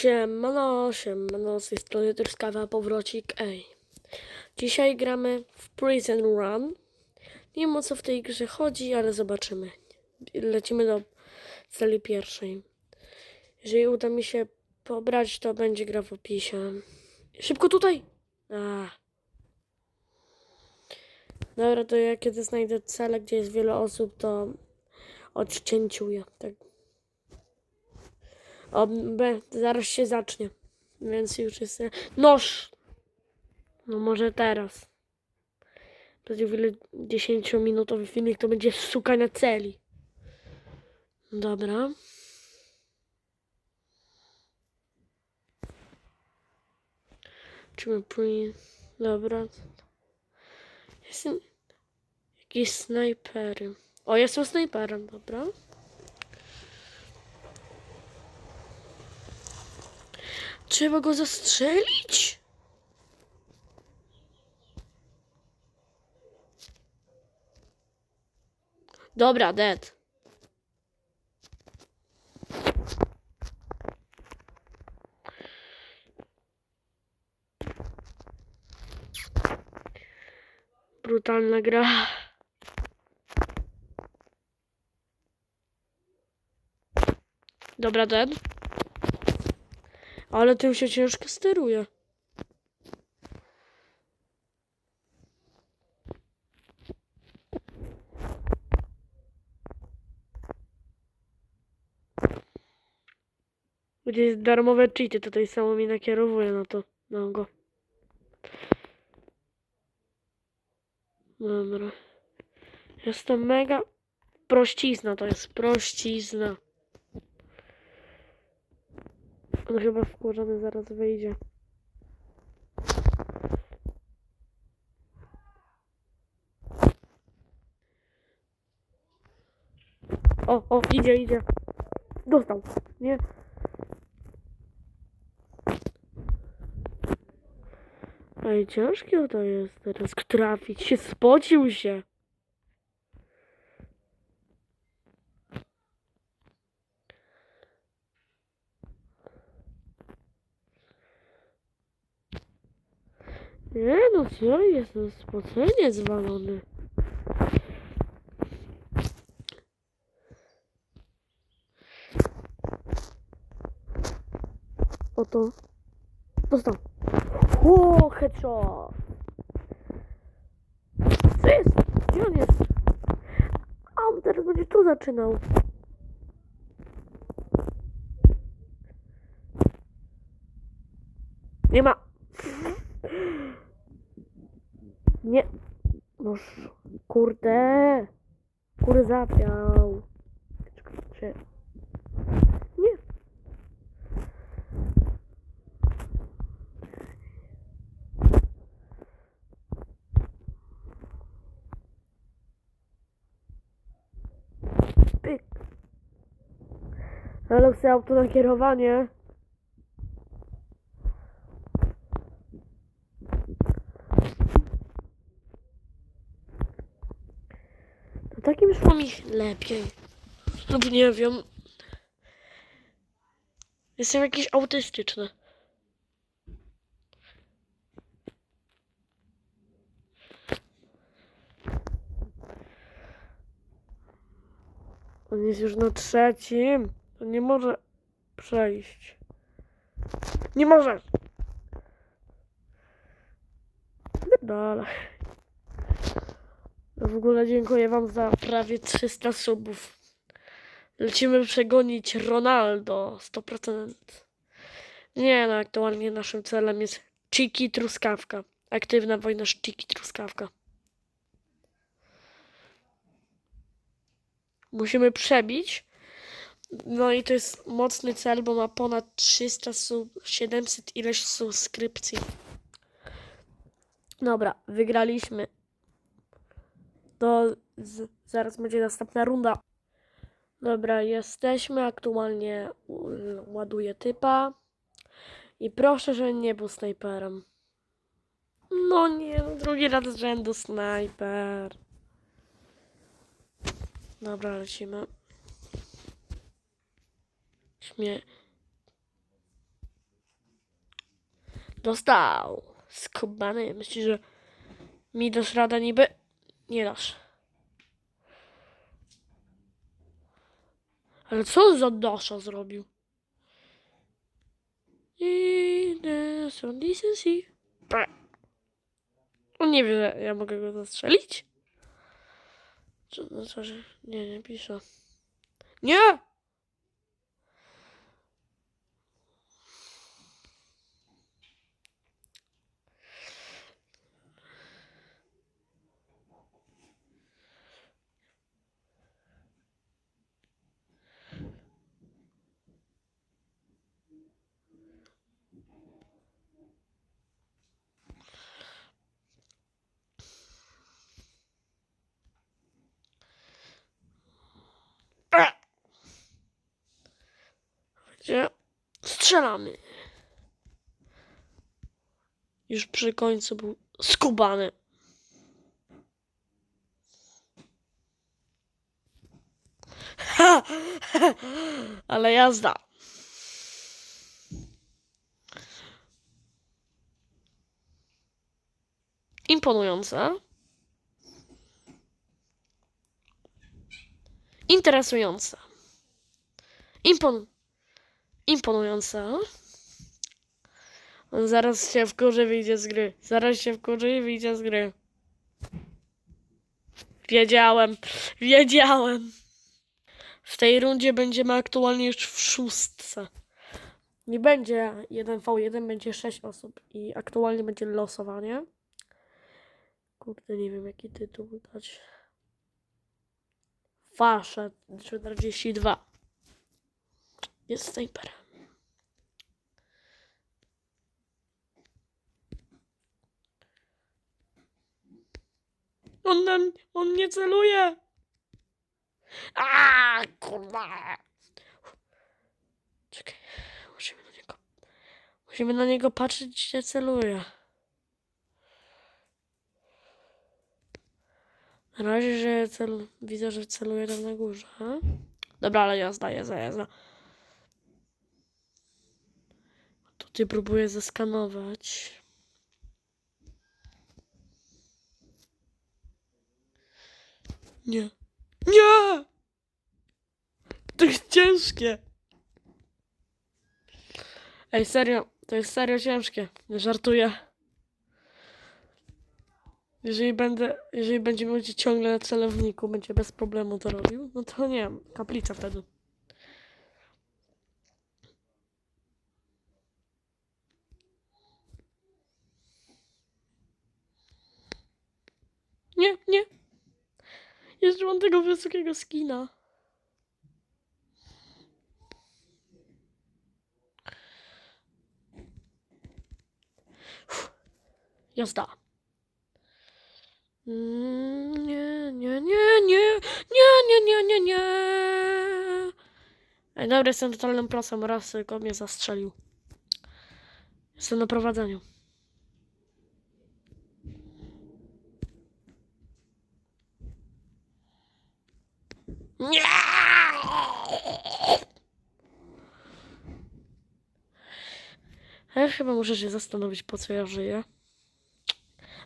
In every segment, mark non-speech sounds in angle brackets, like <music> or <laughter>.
Siemano, siemano, z tej strony Truskawa Powrocik, ej. Dzisiaj gramy w Prison Run. Nie wiem o co w tej grze chodzi, ale zobaczymy. Lecimy do celi pierwszej. Jeżeli uda mi się pobrać, to będzie gra w opisie. Szybko tutaj! A. Dobra, to ja kiedy znajdę celę, gdzie jest wiele osób, to odcięciuję. Tak. O, B, zaraz się zacznie. Więc już jest. Noż! No może teraz. Będzie chwilę 10-minutowy filmik, to będzie szukania celi. Dobra. Czymy pre... Dobra. Jestem... Jakieś snajpery. O, jestem snajperem, dobra. Trzeba go zastrzelić? Dobra, dead. Brutalna gra. Dobra, dead. Ale tym się ciężko steruje. Gdzie jest darmowe cheaty, tutaj samo mi nakierowuje na to. Na go. Dobra. Jestem mega... Prościzna to jest, prościzna. On chyba wkurzony zaraz wyjdzie. O, o, idzie, idzie. Dostał. Nie. Ej, ciężkie to jest teraz trafić się, spocił się. Nie no, co jest? No spocenie zwalony. Oto. Dostał. O, headshot. Co jest? Gdzie on jest? A on teraz będzie tu zaczynał. Nie ma. Nie. Noż, kurde. Kurde zapiał. Czekajcie. Nie. Pyk. Ale chcę auto nakierowanie. To takim szło lepiej. Lub nie wiem. Jestem jakiś autystyczny. On jest już na trzecim. On nie może przejść. Nie może! Dalej. W ogóle dziękuję wam za prawie 300 subów. Lecimy przegonić Ronaldo 100%. Nie no, aktualnie naszym celem jest Chiki Truskawka. Aktywna wojna z Chiki Truskawka. Musimy przebić. No i to jest mocny cel, bo ma ponad 300 sub, 700 ileś subskrypcji. Dobra, wygraliśmy. To z, zaraz będzie następna runda. Dobra, jesteśmy. Aktualnie ładuję typa. I proszę, że nie był snajperem. No nie, no drugi raz z rzędu snajper. Dobra, lecimy. Śmie... Dostał. Skubany. Myślisz, że mi dasz radę niby? Nie dasz. Ale co za Dasza zrobił? Idę są decency. On nie wie, że ja mogę go zastrzelić? Co to znaczy? że- Nie, nie pisze. Nie! Gdzie? Strzelamy. Już przy końcu był skubany. <laughs> Ale jazda. Imponujące. Interesujące. Impon... Imponujące. On zaraz się wkurzy i wyjdzie z gry. Zaraz się wkurzy i wyjdzie z gry. Wiedziałem. Wiedziałem. W tej rundzie będziemy aktualnie już w szóstce. Nie będzie 1v1, będzie 6 osób i aktualnie będzie losowanie. Kurde, nie wiem jaki tytuł dać. Wasze 42. Jest snajperem. On, nam, on nie celuje. A kurwa. Czekaj, musimy na niego. Musimy na niego patrzeć, gdzie celuje. Na razie, że cel... widzę, że celuje tam na górze. Dobra, ale jazda, jazda, jazda. Tutaj próbuję zeskanować. Nie. Nie! To jest ciężkie. Ej, serio, to jest serio ciężkie. Nie żartuję. Jeżeli będę, jeżeli będzie ciągle na celowniku, będzie bez problemu to robił, no to nie wiem, kaplica wtedy. Nie, nie. Jeszcze mam tego wysokiego skina. Uff. Jazda. Mm, Nie, nie, nie, nie, nie, nie, nie, nie, nie. Ej, dobra, jestem totalnym prosem, raz tylko mnie zastrzelił. Jestem na prowadzeniu. Nie! A ja chyba muszę się zastanowić, po co ja żyję.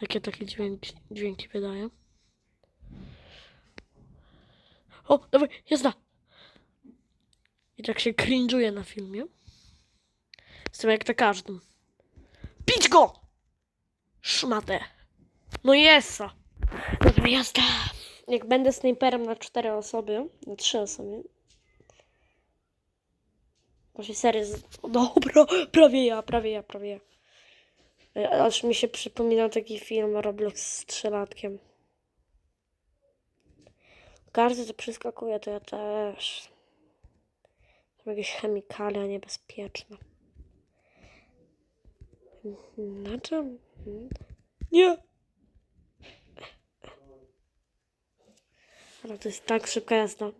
Jakie takie dźwięki, dźwięki wydaję. O, dawaj, jazda! I tak się cringe'uje na filmie. Jestem jak na każdym. Pić go! Szmatę. No jesa. Dobra, jazda. Jak będę snajperem na cztery osoby, na trzy osoby. Właśnie serio, z- <laughs> o, dobra, prawie ja, prawie ja, prawie ja. E, Aż mi się przypomina taki film Roblox z trzylatkiem. Każdy co przeskakuje, to ja też. Są jakieś chemikalia niebezpieczne. Na czym? Nie! Ale to jest tak szybka jazda.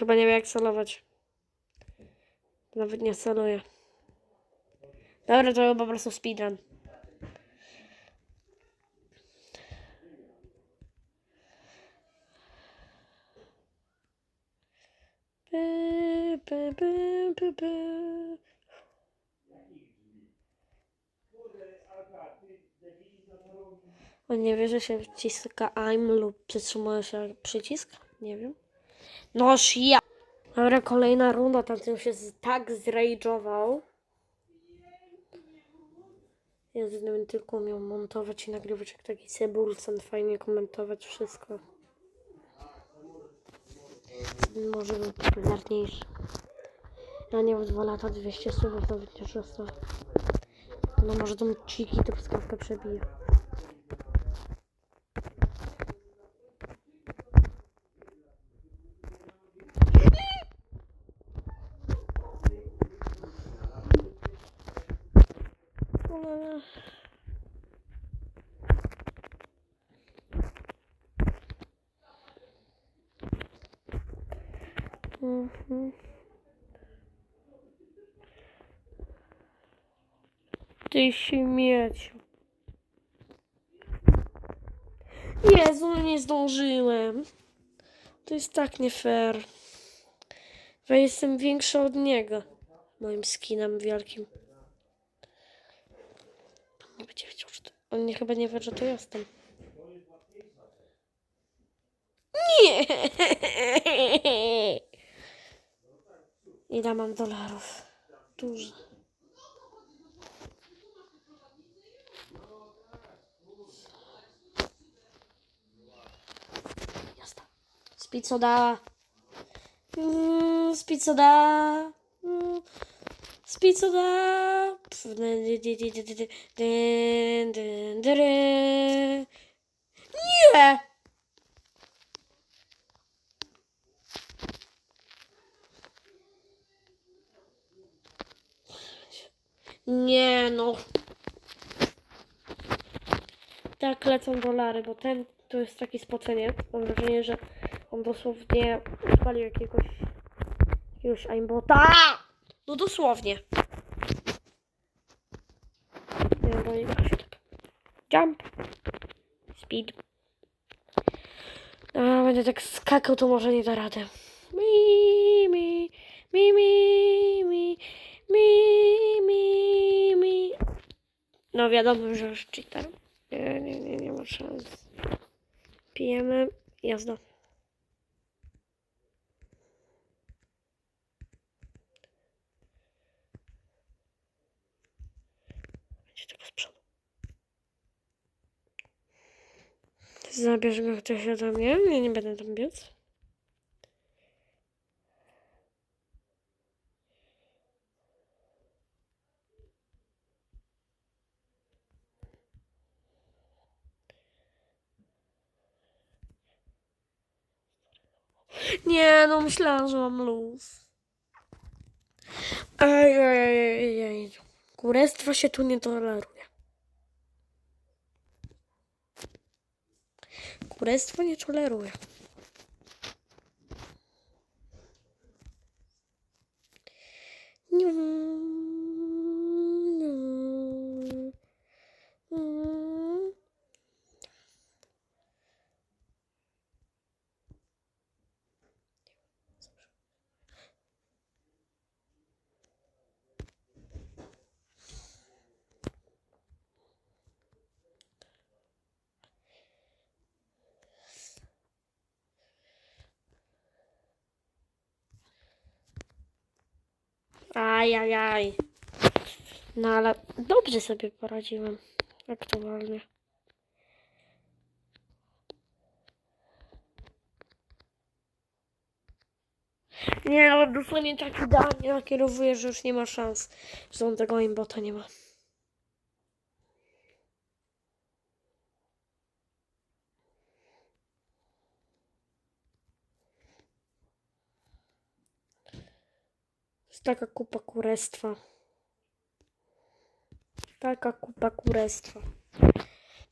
Chyba nie wie jak celować. Nawet nie celuje. Dobra, to był po prostu speedrun. By, by, by, by, by. On nie wie, że się wciska AIM lub przytrzymuje się przycisk? Nie wiem. Noż ja! Dobra, kolejna runda, tamten się tak zrage'ował. Jezu, gdybym tylko umiał montować i nagrywać jak taki cebulcen, fajnie komentować wszystko. Może był popularniejszy. Ja nie w 2 lata 200 subów to przecież zostało. No może tą ciki truskawkę przebije. Ale... Mhm. Ty śmieciu. Jezu, no nie zdążyłem. To jest tak nie fair. Ja jestem większa od niego. Moim skinem wielkim. Nie będzie wiedział, to... On nie, chyba nie wie, że to jestem. Nie! <laughs> Ile mam dolarów? Dużo. Jasta. Spicoda. Spicoda. Spicoda. Nie! Nie no. Tak lecą dolary, bo ten to jest taki spoceniec. Mam wrażenie, że on dosłownie spalił jakiegoś jakiegoś aimbota. No dosłownie. Nie wiem, bo nie się tak. Jump. Speed. A, będę tak skakał, to może nie da rady. Mi, mi, mi, mi, No wiadomo, że już cheater. Nie, nie, nie, nie ma szans. Pijemy. Jazda. Będzie tylko z przodu. Zabierz go ktoś ode mnie. Ja nie będę tam biec. Nie, no myślałam, że mam luz. Ej, ej, ej, ej. Kurestwo się tu nie toleruje. Kurestwo nie toleruje. Niu, Ajajaj. No ale dobrze sobie poradziłem. Aktualnie. Nie, no dosłownie tak idealnie nakierowuje, że już nie ma szans, że on tego imbota nie ma. Taka kupa kurestwa. Taka kupa kurestwa.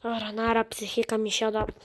Dobra, nara, psychika mi siada.